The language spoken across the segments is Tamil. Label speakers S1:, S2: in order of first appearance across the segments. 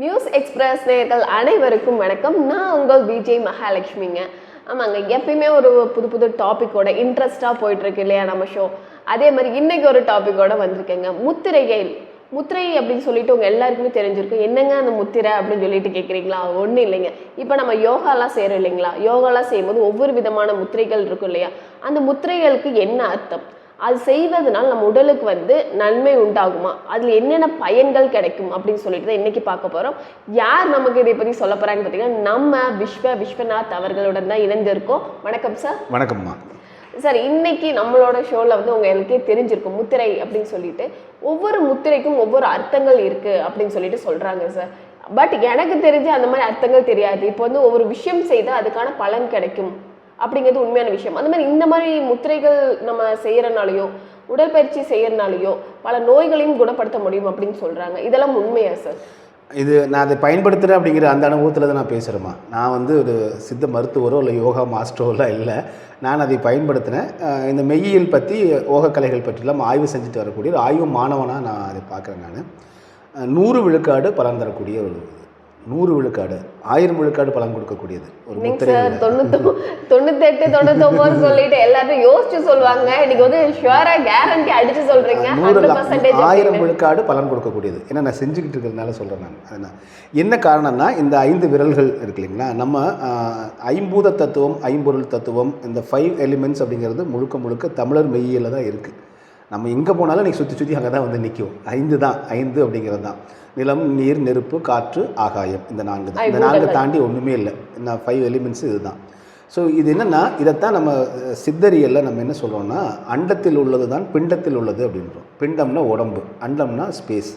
S1: நியூஸ் எக்ஸ்பிரஸ் நேர்கள் அனைவருக்கும் வணக்கம். நான் உங்கள் விஜய் மகாலட்சுமிங்க. ஆமாங்க எப்பயுமே ஒரு புது புது டாப்பிக்கோட இன்ட்ரெஸ்டாக போயிட்டுருக்கு இல்லையா நம்ம ஷோ அதே மாதிரி இன்றைக்கி ஒரு டாப்பிக்கோட வந்திருக்கேங்க. முத்திரைகள் முத்திரை அப்படின்னு சொல்லிட்டு உங்கள் எல்லாருக்குமே தெரிஞ்சிருக்கும். என்னங்க அந்த முத்திரை அப்படின்னு சொல்லிட்டு கேட்குறீங்களா ஒன்றும் இல்லைங்க. இப்போ நம்ம யோகாலாம் செய்கிறோம் இல்லைங்களா? யோகாலாம் செய்யும்போது ஒவ்வொரு விதமான முத்திரைகள் இருக்கும் இல்லையா? அந்த முத்திரைகளுக்கு என்ன அர்த்தம்? அது செய்வதனால் நம்ம உடலுக்கு வந்து நன்மை உண்டாகுமா? அதில் என்னென்ன பயன்கள் கிடைக்கும் அப்படின்னு சொல்லிட்டு தான் இன்னைக்கு பார்க்க போகிறோம் யார் நமக்கு இதை பற்றி சொல்ல போகிறாங்கன்னு பார்த்தீங்கன்னா நம்ம விஸ்வ விஸ்வநாத் அவர்களுடன் தான் இணைந்திருக்கோம். வணக்கம் சார்
S2: வணக்கம்மா
S1: சார் இன்னைக்கு நம்மளோட ஷோவில் வந்து உங்களுக்கே தெரிஞ்சிருக்கும் முத்திரை அப்படின்னு சொல்லிட்டு. ஒவ்வொரு முத்திரைக்கும் ஒவ்வொரு அர்த்தங்கள் இருக்கு அப்படின்னு சொல்லிட்டு சொல்றாங்க சார் பட் எனக்கு தெரிஞ்ச அந்த மாதிரி அர்த்தங்கள் தெரியாது. இப்போ வந்து ஒவ்வொரு விஷயம் செய்தால் அதுக்கான பலன் கிடைக்கும். அப்படிங்கிறது உண்மையான விஷயம். அந்த மாதிரி இந்த மாதிரி முத்திரைகள் நம்ம செய்கிறனாலையோ உடற்பயிற்சி செய்கிறனாலையோ பல நோய்களையும் குணப்படுத்த முடியும் அப்படின்னு சொல்கிறாங்க இதெல்லாம் உண்மையா சார்?
S2: இது நான் அதை பயன்படுத்துகிறேன் அப்படிங்கிற அந்த அனுபவத்தில் தான் நான் பேசுகிறேம்மா நான் வந்து ஒரு சித்த மருத்துவரோ இல்லை யோகா மாஸ்டரோலாம் இல்லை. நான் அதை பயன்படுத்தினேன் இந்த மெய்யியல் பற்றி ஓகக்கலைகள் பற்றிலாம் ஆய்வு செஞ்சுட்டு வரக்கூடிய ஒரு ஆய்வு மாணவனாக நான் அதை பார்க்குறேன் நான். நூறு விழுக்காடு பலன் தரக்கூடிய ஒரு நூறு விழுக்காடு ஆயிரம் விழுக்காடு பலன் கொடுக்கக்கூடிய ஒரு முத்திரை
S1: தொண்ணூத்தெட்டு தொண்ணூத்தொம்பது சொல்லிட்டு எல்லாரும் யோசிச்சு சொல்லுவாங்க. இன்னைக்கு வந்து ஷுவரா கேரண்டி அடிச்சு சொல்றீங்க.
S2: நூறு ஆயிரம் விழுக்காடு பலன் கொடுக்கக்கூடியது. ஏன்னா நான் செஞ்சுக்கிட்டு இருக்கிறதுனால சொல்கிறேன் நான். அதனால் என்ன காரணம்னா இந்த ஐந்து விரல்கள் இருக்கு இல்லைங்களா? நம்ம ஐம்பூத தத்துவம் ஐம்பொருள் தத்துவம் இந்த ஃபைவ் எலிமெண்ட்ஸ் அப்படிங்கிறது முழுக்க முழுக்க தமிழர் மெய்யியலில் தான் இருக்குது நம்ம எங்கே போனாலும் நீ சுற்றி சுற்றி அங்கே தான் வந்து நிற்கும் ஐந்து தான் ஐந்து அப்படிங்கிறது தான் நிலம் நீர் நெருப்பு காற்று ஆகாயம் இந்த நான்கு தான். இந்த நான்கு தாண்டி ஒன்றுமே இல்லை. இந்த ஃபைவ் எலிமெண்ட்ஸ் இதுதான். ஸோ இது என்னென்னா இதைத்தான் நம்ம சித்தரியல்ல நம்ம என்ன சொல்கிறோம்னா அண்டத்தில் உள்ளது தான் பிண்டத்தில் உள்ளது அப்படின்றோம். பிண்டம்னா உடம்பு அண்டம்னா ஸ்பேஸ்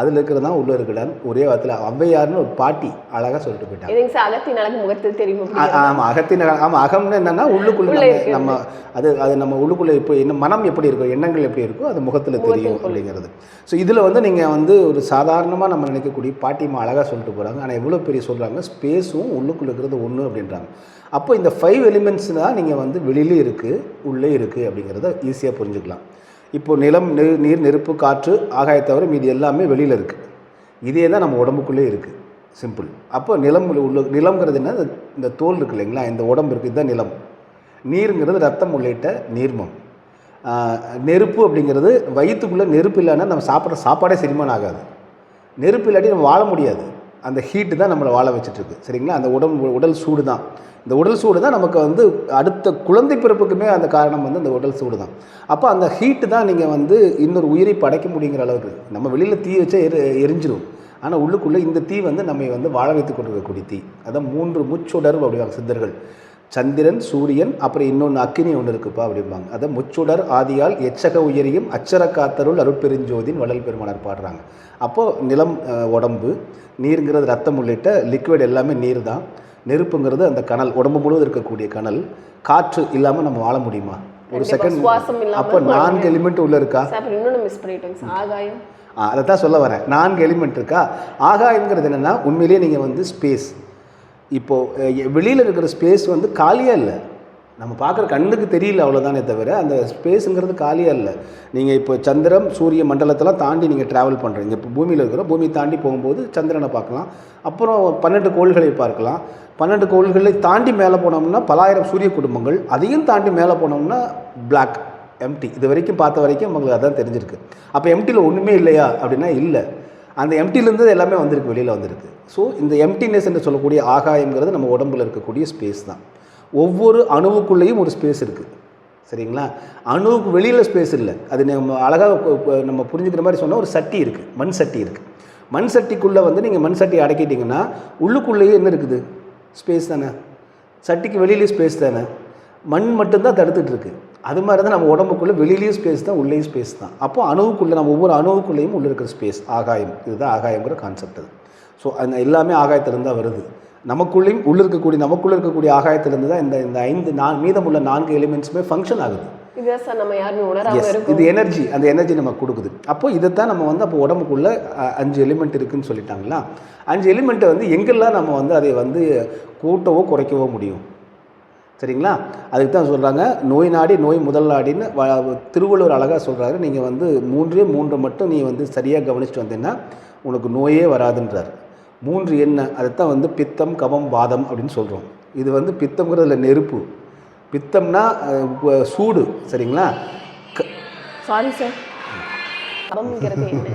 S2: அதில் இருக்கிறது தான் உள்ளே இருக்கிறான் ஒரே வாரத்தில் ஔவையார்னு ஒரு பாட்டி அழகாக சொல்லிட்டு போயிட்டாங்க
S1: அகத்தின் அழகு முகத்தில் தெரியும்.
S2: ஆமாம் அகத்தின் ஆமாம் அகம்னு என்னன்னா உள்ளுக்குள்ளே
S1: உள்ள
S2: நம்ம அது அது நம்ம உள்ளுக்குள்ளே இப்போ என்ன மனம் எப்படி இருக்கோ எண்ணங்கள் எப்படி இருக்கோ அது முகத்தில் தெரியும் அப்படிங்கிறது. ஸோ இதில் வந்து நீங்கள் வந்து ஒரு சாதாரணமாக நம்ம நினைக்கக்கூடிய பாட்டிமா அழகாக சொல்லிட்டு போகிறாங்க ஆனால் எவ்வளோ பெரிய சொல்கிறாங்க ஸ்பேஸும் உள்ளுக்குள்ளே இருக்கிறது ஒன்று அப்படின்றாங்க. அப்போ இந்த ஃபைவ் எலிமெண்ட்ஸ் தான் நீங்கள் வந்து வெளியிலே இருக்குது உள்ளே இருக்குது அப்படிங்கிறத ஈஸியாக புரிஞ்சுக்கலாம். இப்போது நிலம் நீர் நீர் நெருப்பு காற்று ஆகாயத்தை தவிர மீதி எல்லாமே வெளியில் இருக்குது இதே தான் நம்ம உடம்புக்குள்ளே இருக்குது சிம்பிள் அப்போ நிலம் உள்ள நிலம்ங்கிறது என்ன? இந்த- தோல் இருக்கு இல்லைங்களா? இந்த உடம்பு இருக்குது இதுதான் நிலம். நீருங்கிறது ரத்தம் உள்ளிட்ட நீர்மம். நெருப்பு அப்படிங்கிறது வயிற்றுக்குள்ளே நெருப்பு இல்லைன்னா நம்ம சாப்பிட்ற சாப்பாடே செரிமானம் ஆகாது. நெருப்பு இல்லாட்டி நம்ம வாழ முடியாது. அந்த ஹீட்டு தான் நம்மளை வாழ வச்சுட்ருக்கு சரிங்களா? அந்த உடம்பு உடல் சூடு தான் இந்த உடல் சூடு தான் நமக்கு வந்து அடுத்த குழந்தை பிறப்புக்குமே அந்த காரணம் வந்து அந்த உடல் சூடு தான் அப்போ அந்த ஹீட்டு தான் நீங்கள் வந்து இன்னொரு உயிரை படைக்க முடியுங்கிற அளவுக்கு. நம்ம வெளியில் தீ வச்சா எரி எரிஞ்சிடும் ஆனால் உள்ளுக்குள்ளே இந்த தீ வந்து நம்மை வந்து வாழ வைத்து கொண்டிருக்கக்கூடிய தீ. அதான் மூன்று முச்சொடர்பு அப்படிவாங்க சித்தர்கள். சந்திரன் சூரியன் அப்புறம் இன்னொன்று அக்கினி ஒன்று இருக்குப்பா அப்படிம்பாங்க. அதை முச்சுடர் ஆதியால் எச்சக உயரியும் அச்சர காத்தருள் அருட்பெருஞ்சோதின் வள்ளல் பெருமானார் பாடுறாங்க. அப்போது நிலம் உடம்பு நீருங்கிறது ரத்தம் உள்ளிட்ட லிக்விட் எல்லாமே நீர் தான் நெருப்புங்கிறது அந்த கனல் உடம்பு முழுவதும் இருக்கக்கூடிய கனல். காற்று இல்லாமல் நம்ம வாழ முடியுமா? ஒரு செகண்ட் அப்போ நான்கு எலிமெண்ட் உள்ள இருக்கா?
S1: மிஸ் பண்ணிட்டோங்க சார் ஆகாயம்.
S2: அதை தான் சொல்ல வரேன். நான்கு எலிமெண்ட் இருக்கா? ஆகாயங்கிறது என்னென்னா உண்மையிலேயே நீங்கள் வந்து ஸ்பேஸ் இப்போது வெளியில் இருக்கிற ஸ்பேஸ் வந்து காலியாக இல்லை. நம்ம பார்க்குற கண்ணுக்கு தெரியல அவ்வளோதானே தவிர அந்த ஸ்பேஸுங்கிறது காலியாக இல்லை. நீங்கள் இப்போ சந்திரம் சூரிய மண்டலத்தெல்லாம் தாண்டி நீங்கள் ட்ராவல் பண்ணுறீங்க இப்போ பூமியில் இருக்கிற பூமியை தாண்டி போகும்போது சந்திரனை பார்க்கலாம். அப்புறம் பன்னெண்டு கோள்களை பார்க்கலாம். பன்னெண்டு கோள்களை தாண்டி மேலே போனோம்னா பலாயிரம் சூரிய குடும்பங்கள். அதையும் தாண்டி மேலே போனோம்னா பிளாக் எம்டி இது வரைக்கும் பார்த்த வரைக்கும் உங்களுக்கு அதான் தெரிஞ்சிருக்கு. அப்போ எம்டியில் ஒன்றுமே இல்லையா? அப்படின்னா இல்லை. அந்த எம்டிலேருந்து எல்லாமே வந்திருக்கு வெளியில் வந்திருக்கு. ஸோ இந்த எம்டினஸ் என்று சொல்லக்கூடிய ஆகாயங்கிறது நம்ம உடம்புல இருக்கக்கூடிய ஸ்பேஸ் தான். ஒவ்வொரு அணுவுக்குள்ளேயும் ஒரு ஸ்பேஸ் இருக்குது சரிங்களா? அணுவுக்கு வெளியில் ஸ்பேஸ் இல்லை. அது நம்ம அழகாக நம்ம புரிஞ்சுக்கிற மாதிரி சொன்னால் ஒரு சட்டி இருக்குது மண் சட்டி இருக்குது மண் சட்டிக்குள்ளே வந்து நீங்கள் மண் சட்டி அடக்கிட்டிங்கன்னா உள்ளுக்குள்ளேயே என்ன இருக்குது? ஸ்பேஸ் தானே. சட்டிக்கு வெளியிலே ஸ்பேஸ் தானே. மண் மட்டும்தான் தடுத்துட்ருக்கு அது மாதிரி தான் நம்ம உடம்புக்குள்ளே வெளியிலேயும் ஸ்பேஸ் தான் உள்ளேயும் ஸ்பேஸ் தான். அப்போ அணுவுக்குள்ளே நம்ம ஒவ்வொரு அணுவுக்குள்ளேயும் உள்ள இருக்கிற ஸ்பேஸ் ஆகாயம். இதுதான் ஆகாயங்கிற கான்செப்ட் அது. ஸோ அந்த எல்லாமே ஆகாயத்திலேருந்து தான் வருது. நமக்குள்ளேயும் உள்ள இருக்கக்கூடிய நமக்குள்ளே இருக்கக்கூடிய ஆகாயத்திலேருந்து தான் இந்த இந்த ஐந்து நான் மீதமுள்ள நான்கு எலிமெண்ட்ஸுமே ஃபங்க்ஷன் ஆகுது.
S1: நம்ம
S2: இது எனர்ஜி அந்த எனர்ஜி நமக்கு கொடுக்குது. அப்போ இதைத்தான் நம்ம வந்து அப்போ உடம்புக்குள்ள அஞ்சு எலிமெண்ட் இருக்குன்னு சொல்லிட்டாங்களா? அஞ்சு எலிமெண்ட்டை வந்து எங்கெல்லாம் நம்ம வந்து அதை வந்து கூட்டவோ குறைக்கவோ முடியும்? சரிங்களா? அதுக்கு தான் சொல்கிறாங்க நோய் நாடி நோய் முதல் நாடின்னு வ- திருவள்ளுவர் அழகாக சொல்கிறாரு நீங்கள் வந்து மூன்றே மூன்று மட்டும் நீ வந்து சரியாக கவனிச்சுட்டு வந்தீங்கன்னா உனக்கு நோயே வராதுன்றார். மூன்று என்ன? அதைத்தான் வந்து பித்தம் கபம் வாதம் அப்படின்னு சொல்கிறோம் இது வந்து பித்தம்ங்கிறதுல நெருப்பு. பித்தம்னா சூடு சரிங்களா? க-
S1: சாரி சார் கபம்ங்கிறது என்ன?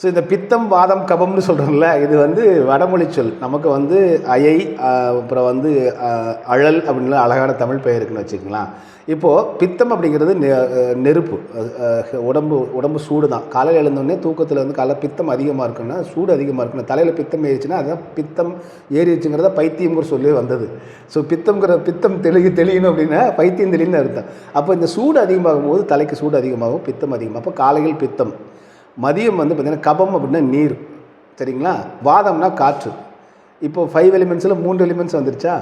S2: ஸோ இந்த பித்தம் வாதம் கபம்னு சொல்கிறோம்ல இது வந்து வடமொழி சொல். நமக்கு வந்து அயை அப்புறம் வந்து அழல் அப்படின்லாம் அழகான தமிழ் பெயர் இருக்குன்னு வச்சுக்கலாம் இப்போது பித்தம் அப்படிங்கிறது நெ நெருப்பு. உடம்பு உடம்பு சூடு தான். காலையில் எழுந்தோடனே தூக்கத்தில் வந்து காலைல பித்தம் அதிகமாக இருக்குன்னா சூடு அதிகமாக இருக்குன்னா தலையில் பித்தம் ஏறிச்சுன்னா அதுதான் பித்தம் ஏறிச்சுங்கிறத பைத்தியம்ங்கிற சொல்லி வந்தது. ஸோ பித்தம்ங்கிற பித்தம் தெளி தெளியணும் அப்படின்னா பைத்தியம் தெளின்னு அர்த்தம். அப்போ இந்த சூடு அதிகமாகும் போது தலைக்கு சூடு அதிகமாகும் பித்தம் அதிகமாக அப்போ காலையில் பித்தம். மதியம் வந்து பார்த்திங்கன்னா கபம் அப்படின்னா நீர். சரிங்களா? வாதம்னா காற்று. இப்போ ஃபைவ் எலிமெண்ட்ஸில் மூன்று எலிமெண்ட்ஸ் வந்துருச்சா?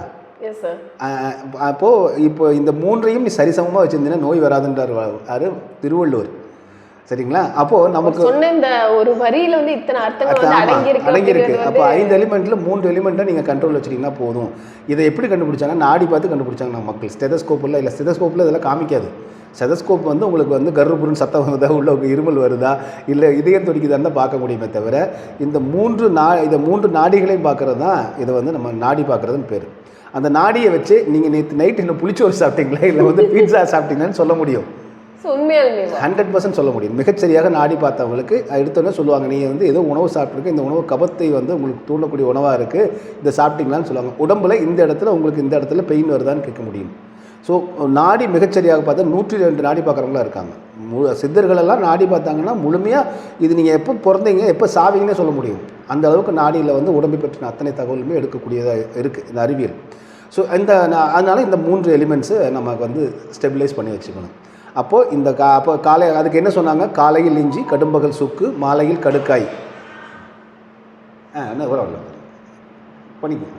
S2: அப்போது இப்போ இந்த மூன்றையும் நீ சரிசமமாக வச்சுருந்தீங்கன்னா நோய் வராதுன்றார் யாரு? திருவள்ளுவர். சரிங்களா? அப்போது நமக்கு
S1: சொன்ன இந்த ஒரு வரியில வந்து இத்தனை அர்த்தங்கள்
S2: அடங்கியிருக்கு அப்போ ஐந்து எலிமெண்ட்ல மூன்று எலிமெண்ட்டை நீங்கள் கண்ட்ரோல் வச்சிட்டீங்கன்னா போதும். இதை எப்படி கண்டுபிடிச்சாங்க நாடி பார்த்து கண்டுபிடிச்சாங்க நம்ம மக்கள். ஸ்டெதஸ்கோப்பில் இல்லை ஸ்டெதஸ்கோப்பில் இதெல்லாம் காமிக்காது. ஸ்டெதஸ்கோப் வந்து உங்களுக்கு வந்து கருப்புருன்னு சத்தம் வருதா உள்ள இருமல் வருதா? இல்லை இதயம் துடிக்குதான்னு தான் பார்க்க முடியுமே தவிர இந்த மூன்று நா இந்த மூன்று நாடிகளையும் பார்க்கறது தான் இதை வந்து நம்ம நாடி பார்க்குறதுன்னு பேர். அந்த நாடியை வச்சு நீங்கள் நேற்று நைட் இன்னும் புளிச்சோறு சாப்பிட்டீங்களா? இல்லை வந்து பீட்சா சாப்பிட்டீங்களான்னு சொல்ல முடியும். ஹண்ட்ரட் பர்சன்ட் சொல்ல முடியும். மிகச்சரியாக நாடி பார்த்தவங்களுக்கு எடுத்தோன்னே சொல்லுவாங்க நீங்கள் வந்து ஏதோ உணவு சாப்பிட்ருக்கு இந்த உணவு கபத்தை வந்து உங்களுக்கு தூண்டக்கூடிய உணவாக இருக்குது இதை சாப்பிட்டீங்களான்னு சொல்லுவாங்க. உடம்புல இந்த இடத்துல உங்களுக்கு இந்த இடத்துல பெயின் வருதான்னு கேட்க முடியும். ஸோ நாடி மிகச்சரியாக பார்த்தா நூற்றி ரெண்டு நாடி பார்க்குறவங்களா இருக்காங்க. மு சித்தர்களெல்லாம் நாடி பார்த்தாங்கன்னா முழுமையாக இது நீங்கள் எப்போ பிறந்தீங்க எப்போ சாவீங்கன்னே சொல்ல முடியும். அந்த அளவுக்கு நாடியில் வந்து உடம்பை பற்றின அத்தனை தகவலுமே எடுக்கக்கூடியதாக இருக்குது இந்த அறிவியல். ஸோ இந்த அதனால் இந்த மூன்று எலிமெண்ட்ஸு நமக்கு வந்து ஸ்டெபிலைஸ் பண்ணி வச்சுக்கணும். அப்போது இந்த கா அப்போ காலை அதுக்கு என்ன சொன்னாங்க? காலையில் இஞ்சி கடும்பகல் சுக்கு மாலையில் கடுக்காய். ஆ என்ன பரவாயில்ல பண்ணிக்கோங்க.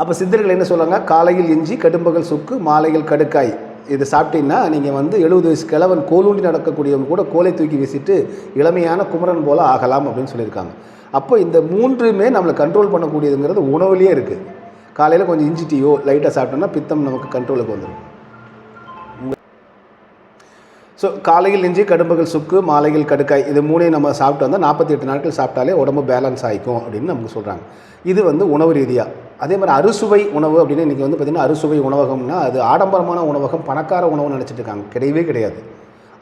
S2: அப்போ சித்தர்கள் என்ன சொல்கிறாங்க காலையில் இஞ்சி கடும்பகல் சுக்கு மாலையில் கடுக்காய். இதை சாப்பிட்டீங்கன்னா நீங்கள் வந்து எழுபது வயசு கிழவன் கோலூண்டி நடக்கக்கூடியவங்க கூட கோலை தூக்கி வீசிட்டு இளமையான குமரன் போல ஆகலாம் அப்படின்னு சொல்லியிருக்காங்க. அப்போ இந்த மூன்றுமே நம்மளை கண்ட்ரோல் பண்ணக்கூடியதுங்கிறது உணவுலேயே இருக்குது காலையில் கொஞ்சம் இஞ்சி டீயோ லைட்டாக சாப்பிட்டோம்னா பித்தம் நமக்கு கண்ட்ரோலுக்கு வந்துடும் ஸோ காலையில் இஞ்சி கடும்புகள் சுக்கு மாலையில் கடுக்காய் இது மூணையும் நம்ம சாப்பிட்டு வந்தால் நாற்பத்தி எட்டு நாட்கள் சாப்பிட்டாலே உடம்பு பேலன்ஸ் ஆகிக்கும் அப்படின்னு நமக்கு சொல்கிறாங்க இது வந்து உணவு ரீதியாக அதே மாதிரி அறுசுவை உணவு அப்படின்னு இன்றைக்கி வந்து பார்த்திங்கன்னா அறுசுவை உணவகம்னா அது ஆடம்பரமான உணவகம் பணக்கார உணவு நினச்சிட்டு இருக்காங்க. கிடையவே கிடையாது.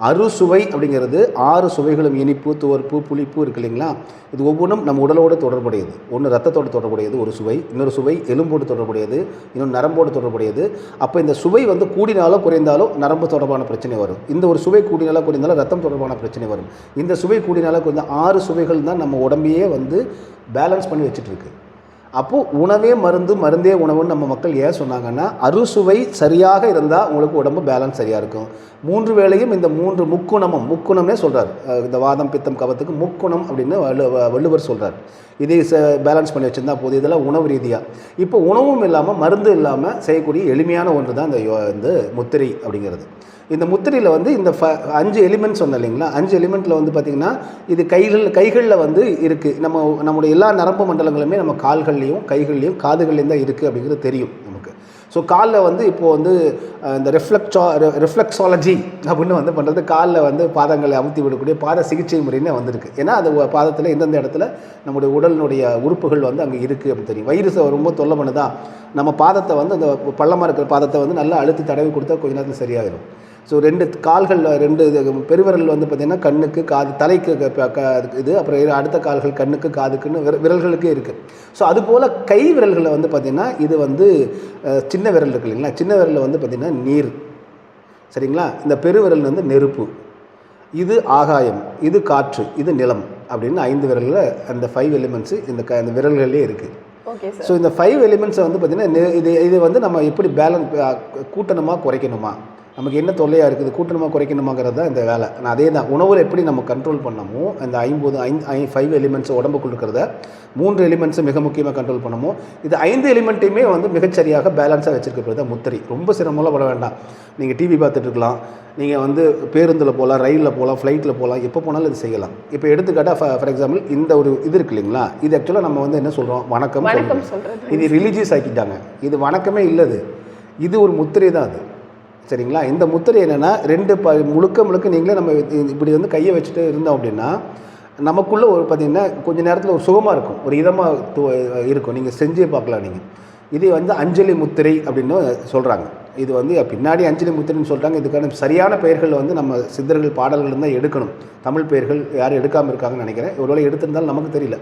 S2: அறுசுவை அப்படிங்கிறது ஆறு சுவைகளும் இனிப்பு துவர்ப்பு புளிப்பு இருக்கு இல்லைங்களா? இது ஒவ்வொன்றும் நம்ம உடலோடு தொடர்புடையது. ஒன்று ரத்தத்தோடு தொடர்புடையது ஒரு சுவை. இன்னொரு சுவை எலும்போடு தொடர்புடையது இன்னொரு நரம்போடு தொடர்புடையது. அப்போ இந்த சுவை வந்து கூடினாலோ குறைந்தாலோ நரம்பு தொடர்பான பிரச்சனை வரும். இந்த ஒரு சுவை கூடினாலோ குறைந்தாலும் ரத்தம் தொடர்பான பிரச்சனை வரும். இந்த சுவை கூடினாலோ குறைந்த ஆறு சுவைகள் தான் நம்ம உடம்பையே வந்து பேலன்ஸ் பண்ணி வச்சுட்டு இருக்குது அப்போது உணவே மருந்து மருந்தே உணவுன்னு நம்ம மக்கள் ஏன் சொன்னாங்கன்னா அறுசுவை சரியாக இருந்தால் உங்களுக்கு உடம்பு பேலன்ஸ் சரியாக இருக்கும். மூன்று வேளையும் இந்த மூன்று முக்குணமும் முக்குணம்னே சொல்கிறார் இந்த வாதம் பித்தம் கவத்துக்கு முக்குணம் அப்படின்னு வள்ளு வள்ளுவர் சொல்கிறார் இதை ச பேலன்ஸ் பண்ணி வச்சுருந்தா போதும். இதெல்லாம் உணவு ரீதியாக இப்போ உணவும் இல்லாமல் மருந்து இல்லாமல் செய்யக்கூடிய எளிமையான ஒன்று தான் இந்த யோ- இந்த முத்திரை அப்படிங்கிறது. இந்த முத்திரையில் வந்து இந்த ஃப அஞ்சு எலிமெண்ட்ஸ் சொன்னேன் இல்லைங்களா? அஞ்சு எலிமெண்ட்டில் வந்து பார்த்திங்கன்னா இது கைகள் கைகளில் வந்து இருக்குது நம்ம நம்முடைய எல்லா நரம்பு மண்டலங்களுமே நம்ம கால்கள்லேயும் கைகள்லேயும் காதுகள்லேயும் தான் இருக்குது அப்படிங்கிறது தெரியும் நமக்கு. ஸோ காலில் வந்து இப்போது வந்து இந்த ரெஃப்ளெக்ஸா ரெஃப்ளெக்ஸாலஜி அப்படின்னு வந்து பண்ணுறது காலில் வந்து பாதங்களை அமுத்தி விடக்கூடிய பாத சிகிச்சை முறைன்னு வந்திருக்கு. ஏன்னா அது பாதத்தில் எந்தெந்த இடத்துல நம்முடைய உடலினுடைய உறுப்புகள் வந்து அங்கே இருக்குது அப்படின்னு தெரியும். வைரஸ் ரொம்ப தொல்லை பண்ணுதா? நம்ம பாதத்தை வந்து அந்த பள்ளமாக இருக்கிற பாதத்தை வந்து நல்லா அழுத்தி தடவி கொடுத்தா கொஞ்ச நேரத்தில் சரியாயிடும் ஸோ ரெண்டு கால்கள் ரெண்டு பெருவிரல் வந்து பார்த்திங்கன்னா கண்ணுக்கு காது தலைக்கு இது. அப்புறம் அடுத்த கால்கள் கண்ணுக்கு காதுக்குன்னு விர- விரல்களுக்கே இருக்குது ஸோ அதுபோல் கை விரல்களில் வந்து பார்த்திங்கன்னா இது வந்து சின்ன விரல் இருக்கு இல்லைங்களா? சின்ன விரலில் வந்து பார்த்திங்கன்னா நீர். சரிங்களா? இந்த பெருவிரல் வந்து நெருப்பு. இது ஆகாயம். இது காற்று. இது நிலம். அப்படின்னு ஐந்து விரலில் அந்த ஃபைவ் எலிமெண்ட்ஸு இந்த க அந்த விரல்களே இருக்குது ஸோ இந்த ஃபைவ் எலிமெண்ட்ஸை வந்து பார்த்திங்கன்னா இது இது வந்து நம்ம எப்படி பேலன்ஸ் கூட்டணுமா குறைக்கணுமா? நமக்கு என்ன தொல்லையாக இருக்குது கூட்டணுமா குறைக்கணுமாங்கிறது தான் இந்த வேலை. நான் அதே தான் உணவில் எப்படி நம்ம கண்ட்ரோல் பண்ணமோ அந்த ஐம்பது ஐந்து ஐ ஃபைவ் எலிமெண்ட்ஸ் உடம்புக்குள்ள இருக்கிறத மூன்று எலிமெண்ட்ஸை மிக முக்கியமாக கண்ட்ரோல் பண்ணமோ இது ஐந்து எலிமெண்ட்டையுமே வந்து மிகச்சரியாக பேலன்ஸாக வச்சிருக்கிறது தான் முத்திரை. ரொம்ப சிரமம்லாம் பட வேண்டாம். நீங்கள் டிவி பார்த்துட்டு இருக்கலாம். நீங்கள் வந்து பேருந்தில் போகலாம் ரயிலில் போகலாம் ஃப்ளைட்டில் போகலாம் எப்போ போனாலும் இது செய்யலாம். இப்போ எடுத்துக்காட்டாக ஃபார் எக்ஸாம்பிள் இந்த ஒரு இது இருக்கு இல்லைங்களா? இது ஆக்சுவலாக நம்ம வந்து என்ன சொல்கிறோம் வணக்கம் இது ரிலீஜியஸ் ஆக்கிட்டாங்க. இது வணக்கமே இல்லது. இது ஒரு முத்திரை தான் அது. சரிங்களா? இந்த முத்திரை என்னென்னா ரெண்டு ப முழுக்க முழுக்க நீங்களே நம்ம இப்படி வந்து கையை வச்சுட்டு இருந்தோம் அப்படின்னா நமக்குள்ளே ஒரு பார்த்தீங்கன்னா கொஞ்ச நேரத்தில் ஒரு சுகமாக இருக்கும். ஒரு இதமாக இருக்கும். நீங்கள் செஞ்சே பார்க்கலாம் நீங்கள் இது வந்து அஞ்சலி முத்திரை அப்படின்னு சொல்கிறாங்க இது வந்து பின்னாடி அஞ்சலி முத்திரைன்னு சொல்கிறாங்க இதுக்கான சரியான பெயர்கள் வந்து நம்ம சித்தர்கள் பாடல்கள் தான் எடுக்கணும். தமிழ் பெயர்கள் யாரும் எடுக்காமல் இருக்காங்கன்னு நினைக்கிறேன். ஒருவேளை எடுத்திருந்தாலும் நமக்கு தெரியல.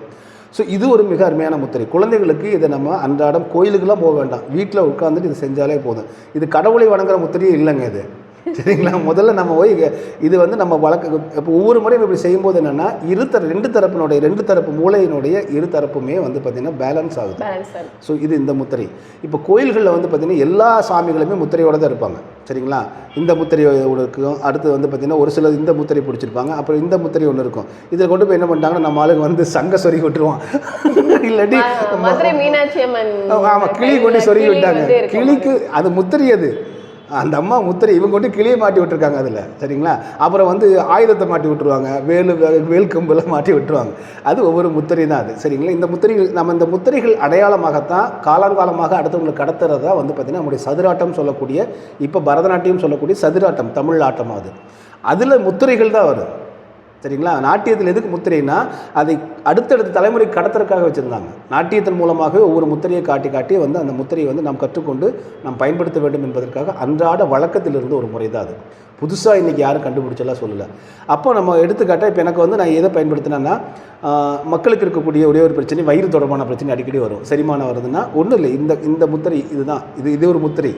S2: ஸோ இது ஒரு மிக அருமையான முத்திரை. குழந்தைகளுக்கு இதை நம்ம அன்றாடம் கோயிலுக்கெல்லாம் போக வேண்டாம். வீட்டில் உட்காந்துட்டு இது செஞ்சாலே போதும். இது கடவுளை வணங்குற முத்திரையே இல்லைங்க இது. சரிங்களா? முதல்ல நம்ம போய் இது வந்து நம்ம வழக்கு இப்போ ஒவ்வொரு முறையும் இப்படி செய்யும்போது என்னென்னா இரு தர ரெண்டு தரப்பினுடைய ரெண்டு தரப்பு மூளையினுடைய இரு தரப்புமே வந்து பார்த்திங்கன்னா பேலன்ஸ் ஆகுது. ஸோ இது இந்த முத்திரை. இப்போ கோயில்களில் வந்து பார்த்திங்கன்னா எல்லா சாமிகளுமே முத்திரையோட தான் இருப்பாங்க. சரிங்களா? இந்த முத்திரை ஒன்று இருக்கும். அடுத்து வந்து பார்த்திங்கன்னா ஒரு சிலர் இந்த முத்திரை பிடிச்சிருப்பாங்க. அப்புறம் இந்த முத்திரை ஒன்று இருக்கும். இதில் கொண்டு போய் என்ன பண்ணிட்டாங்கன்னா நம்ம ஆளுங்க வந்து சங்க சொறி விட்டுருவான். இல்லாட்டி
S1: மதுரை மீனாட்சி அம்மன்
S2: ஆமாம் கிளி கொண்டு சொருகி விட்டாங்க. கிளிக்கு அது முத்திரை அது. அந்த அம்மா முத்திரை இவங்க கொண்டு கிளியை மாட்டி விட்டுருக்காங்க அதில் சரிங்களா? அப்புறம் வந்து ஆயுதத்தை மாட்டி விட்டுருவாங்க வேலு வேல் கம்பெல்லாம் மாட்டி விட்டுருவாங்க. அது ஒவ்வொரு முத்திரை தான் அது சரிங்களா? இந்த முத்திரைகள் நம்ம இந்த முத்திரைகள் அடையாளமாகத்தான் காலாங்காலமாக அடுத்தவங்களுக்கு கடத்துறதா வந்து பார்த்திங்கன்னா நம்முடைய சதுராட்டம் சொல்லக்கூடிய இப்போ பரதநாட்டியம் சொல்லக்கூடிய சதுராட்டம் தமிழ் ஆட்டம் அது. அதில் முத்திரைகள் தான் வரும். சரிங்களா நாட்டியத்தில் எதுக்கு முத்திரைனா அதை அடுத்தடுத்த தலைமுறை கடத்துறதுக்காக வச்சுருந்தாங்க. நாட்டியத்தின் மூலமாக ஒவ்வொரு முத்திரையை காட்டி காட்டி வந்து அந்த முத்திரையை வந்து நாம் கற்றுக்கொண்டு நாம் பயன்படுத்த வேண்டும் என்பதற்காக அன்றாட வழக்கத்தில் இருந்து ஒரு முறை தான் அது. புதுசாக இன்றைக்கி யாரும் கண்டுபிடிச்சலாம் சொல்லலை. அப்போ நம்ம எடுத்துக்காட்டால் இப்போ எனக்கு வந்து நான் எதை பயன்படுத்தினேன்னா மக்களுக்கு இருக்கக்கூடிய ஒரே ஒரு பிரச்சனை வயிறு தொடர்பான பிரச்சனை அடிக்கடி வரும். செரிமானம் வருதுன்னா ஒன்றும் இல்லை. இந்த இந்த முத்திரை இதுதான். இது இது ஒரு முத்திரை.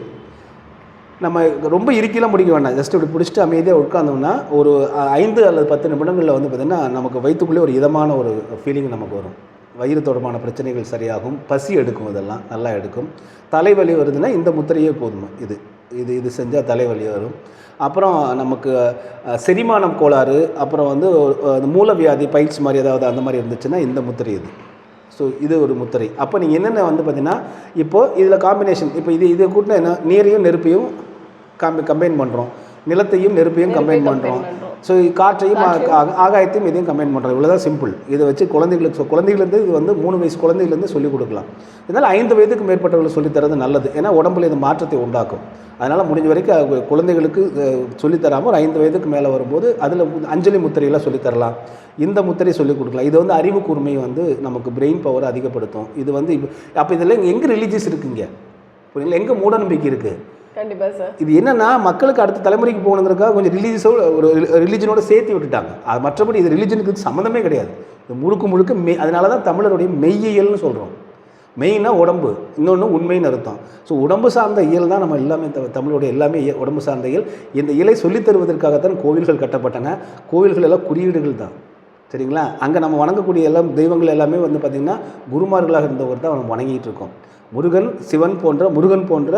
S2: நம்ம ரொம்ப இறுக்கிலாம் முடிக்க வேண்டாம் ஜஸ்ட் இப்படி பிடிச்சிட்டு அமைதியாக உட்காந்தோம்னா ஒரு ஐந்து அல்லது பத்து நிமிடங்களில் வந்து பார்த்திங்கன்னா நமக்கு வயிற்றுக்குள்ளே ஒரு இதமான ஒரு ஃபீலிங் நமக்கு வரும். வயிறு தொடர்பான பிரச்சனைகள் சரியாகும் பசி எடுக்கும் இதெல்லாம் நல்லா எடுக்கும். தலைவலி வருதுன்னா இந்த முத்திரையே போதும். இது இது இது செஞ்சால் தலைவலி வரும். அப்புறம் நமக்கு செரிமானம் கோளாறு அப்புறம் வந்து மூலவியாதி பயிற்சி மாதிரி ஏதாவது அந்த மாதிரி இருந்துச்சுன்னா இந்த முத்திரை இது. ஸோ இது ஒரு முத்திரை. அப்போ நீங்கள் என்னென்ன வந்து பார்த்தீங்கன்னா இப்போது இதில் காம்பினேஷன் இப்போ இது இதை கூட்டினா என்ன? நீரையும் நெருப்பையும் காம்பி கம்பைன் பண்ணுறோம் நிலத்தையும் நெருப்பையும் கம்பைன் பண்ணுறோம். ஸோ காற்றையும் ஆகாயத்தையும் இதையும் கம்பைன் பண்ணுறோம் இவ்வளோதான் சிம்பிள் இதை வச்சு குழந்தைகளுக்கு குழந்தைகளுக்கு இது வந்து மூணு வயசு குழந்தையிலேருந்து சொல்லிக் கொடுக்கலாம். இதனால் ஐந்து வயதுக்கு மேற்பட்டவர்களுக்கு சொல்லித் தரது நல்லது. ஏன்னா உடம்புல இது மாற்றத்தை உண்டாக்கும். அதனால் முடிஞ்ச வரைக்கும் குழந்தைகளுக்கு அஹ், சொல்லித் தராமல் ஒரு ஐந்து வயதுக்கு மேலே வரும்போது அதில் அஞ்சலி முத்திரையெல்லாம் சொல்லித் தரலாம். இந்த முத்திரை சொல்லிக் கொடுக்கலாம். இது வந்து அறிவு கூர்மையை வந்து நமக்கு பிரெயின் பவரை அதிகப்படுத்தும். இது வந்து அப்போ இதில் எங்கே ரிலீஜியஸ் இருக்குங்க? புரியுங்களா எங்கே மூடநம்பிக்கை இருக்குது
S1: கண்டிப்பா சார்
S2: இது என்னன்னா மக்களுக்கு அடுத்த தலைமுறைக்கு போகணுங்கிறதுக்காக கொஞ்சம் ரிலீஜியஸோட ஒரு ரிலீஜனோட சேர்த்து விட்டுட்டாங்க. அது மற்றபடி இது ரிலீஜனுக்கு சம்மந்தமே கிடையாது. இது முழுக்க முழுக்க மெய் அதனால தான் தமிழருடைய மெய்யியல்னு சொல்கிறோம் மெயினாக உடம்பு இன்னொன்று உண்மைன்னு அர்த்தம். ஸோ உடம்பு சார்ந்த இயல் தான் நம்ம எல்லாமே த- தமிழுடைய எல்லாமே உடம்பு சார்ந்த இயல். இந்த இயலை சொல்லித் தருவதற்காகத்தான் கோவில்கள் கட்டப்பட்டன. கோவில்கள் எல்லாம் குறியீடுகள் தான். சரிங்களா? அங்கே நம்ம வணங்கக்கூடிய எல்லாம் தெய்வங்கள் எல்லாமே வந்து பார்த்திங்கன்னா குருமார்களாக இருந்தவர் தான் நம்ம வணங்கிட்டு இருக்கோம். முருகன் சிவன் போன்ற முருகன் போன்ற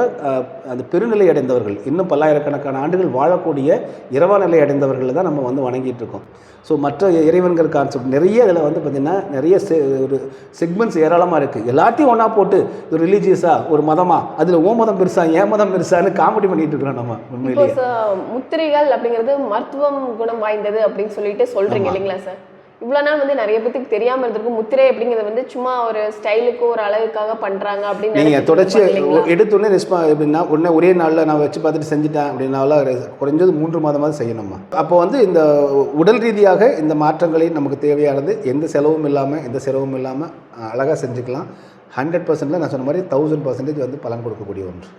S2: அந்த பெருநிலை அடைந்தவர்கள் இன்னும் பல்லாயிரக்கணக்கான ஆண்டுகள் வாழக்கூடிய இரவா நிலை அடைந்தவர்களை தான் நம்ம வந்து வணங்கிட்டு இருக்கோம். ஸோ மற்ற இறைவன்கள் கான்செப்ட் நிறைய இதில் வந்து பார்த்திங்கன்னா நிறைய ஒரு செக்மெண்ட்ஸ் ஏராளமாக இருக்குது எல்லாத்தையும் ஒன்றா போட்டு ஒரு ரிலீஜியஸாக ஒரு மதமாக அதில் ஓ மதம் பெருசா ஏன் மதம் பெருசான்னு காமெடி பண்ணிட்டு இருக்கிறோம் நம்ம உண்மையிலேயே.
S1: முத்திரைகள் அப்படிங்கிறது மருத்துவம் குணம் வாய்ந்தது அப்படின்னு சொல்லிட்டு சொல்றீங்க இல்லைங்களா சார்? இவ்வளோ நாள் வந்து நிறைய பேத்துக்கு தெரியாம இருந்திருக்கும். முத்திரை அப்படிங்கிறது வந்து சும்மா ஒரு ஸ்டைலுக்கு ஒரு அழகுக்காக பண்றாங்க அப்படின்னு
S2: நீங்கள் தொடர்ச்சி? எடுத்தோடனே ரெஸ்பா எப்படின்னா உடனே ஒரே நாளில் நான் வச்சு பார்த்துட்டு செஞ்சுட்டேன் அப்படின்னால குறைஞ்சது மூன்று மாதமாவது செய்யணுமா அப்போ வந்து இந்த உடல் ரீதியாக இந்த மாற்றங்களை நமக்கு தேவையானது எந்த செலவும் இல்லாமல் எந்த செலவும் இல்லாமல் அழகாக செஞ்சுக்கலாம். ஹண்ட்ரட் பர்சன்டில் நான் சொன்ன மாதிரி தௌசண்ட் பர்சன்டேஜ் வந்து பலன் கொடுக்கக்கூடிய ஒன்று.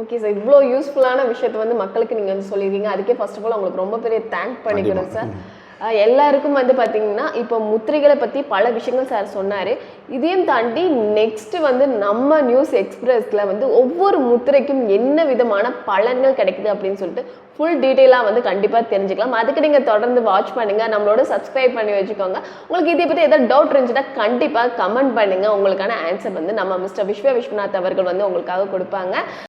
S1: ஓகே சார் இவ்வளோ யூஸ்ஃபுல்லான விஷயத்த வந்து மக்களுக்கு நீங்கள் வந்து சொல்லியிருக்கீங்க. அதுக்கே ஃபர்ஸ்ட் ஆஃப் ஆல் உங்களுக்கு ரொம்ப பெரிய தேங்க் பண்ணிக்கிறேன் சார் எல்லாருக்கும் வந்து பார்த்தீங்கன்னா இப்போ முத்திரைகளை பற்றி பல விஷயங்கள் சார் சொன்னார். இதையும் தாண்டி நெக்ஸ்ட்டு வந்து நம்ம நியூஸ் எக்ஸ்பிரஸில் வந்து ஒவ்வொரு முத்திரைக்கும் என்ன விதமான பலன்கள் கிடைக்குது அப்படின்னு சொல்லிட்டு ஃபுல் டீட்டெயிலாக வந்து கண்டிப்பாக தெரிஞ்சுக்கலாம். அதுக்கு நீங்கள் தொடர்ந்து வாட்ச் பண்ணுங்கள் நம்மளோட சப்ஸ்கிரைப் பண்ணி வச்சுக்கோங்க. உங்களுக்கு இதை பற்றி ஏதாவது டவுட் இருந்துச்சுன்னா கண்டிப்பாக கமெண்ட் பண்ணுங்கள் உங்களுக்கான ஆன்சர் வந்து நம்ம மிஸ்டர் விஸ்வ விஸ்வநாத் அவர்கள் வந்து உங்களுக்காக கொடுப்பாங்க.